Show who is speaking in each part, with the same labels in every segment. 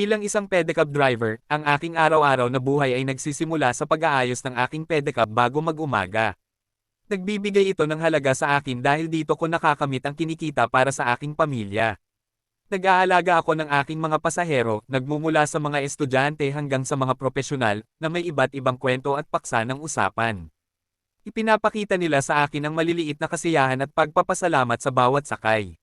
Speaker 1: Bilang isang pedicab driver, ang aking araw-araw na buhay ay nagsisimula sa pag-aayos ng aking pedicab bago mag-umaga. Nagbibigay ito ng halaga sa akin dahil dito ko nakakamit ang kinikita para sa aking pamilya. Nag-aalaga ako ng aking mga pasahero, nagmumula sa mga estudyante hanggang sa mga profesional, na may iba't ibang kwento at paksa ng usapan. Ipinapakita nila sa akin ang maliliit na kasiyahan at pagpapasalamat sa bawat sakay.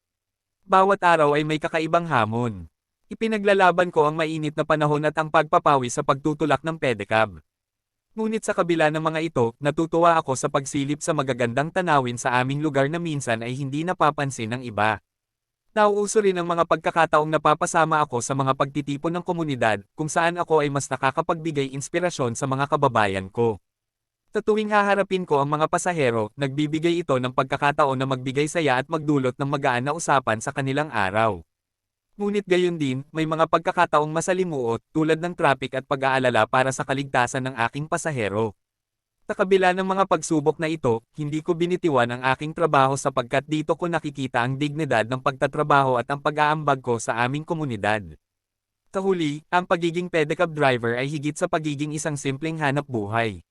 Speaker 1: Bawat araw ay may kakaibang hamon. Ipinaglalaban ko ang mainit na panahon at ang pagpapawi sa pagtutulak ng pedicab. Ngunit sa kabila ng mga ito, natutuwa ako sa pagsilip sa magagandang tanawin sa aming lugar na minsan ay hindi napapansin ng iba. Nauuso rin ang mga pagkakataong napapasama ako sa mga pagtitipon ng komunidad, kung saan ako ay mas nakakapagbigay inspirasyon sa mga kababayan ko. Sa tuwing haharapin ko ang mga pasahero, nagbibigay ito ng pagkakataon na magbigay saya at magdulot ng magaan na usapan sa kanilang araw. Ngunit gayon din, may mga pagkakataong masalimuot, tulad ng traffic at pag-aalala para sa kaligtasan ng aking pasahero. Sa kabila ng mga pagsubok na ito, hindi ko binitiwan ang aking trabaho sapagkat dito ko nakikita ang dignidad ng pagtatrabaho at ang pag-aambag ko sa aming komunidad. Sa huli, ang pagiging pedicab driver ay higit sa pagiging isang simpleng hanap buhay.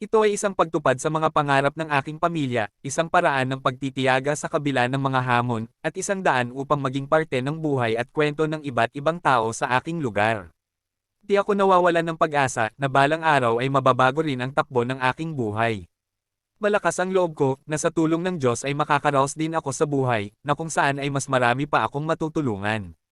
Speaker 1: Ito ay isang pagtupad sa mga pangarap ng aking pamilya, isang paraan ng pagtitiyaga sa kabila ng mga hamon, at isang daan upang maging parte ng buhay at kwento ng iba't ibang tao sa aking lugar. Di ako nawawalan ng pag-asa na balang araw ay mababago rin ang takbo ng aking buhay. Malakas ang loob ko na sa tulong ng Diyos ay makakaraos din ako sa buhay na kung saan ay mas marami pa akong matutulungan.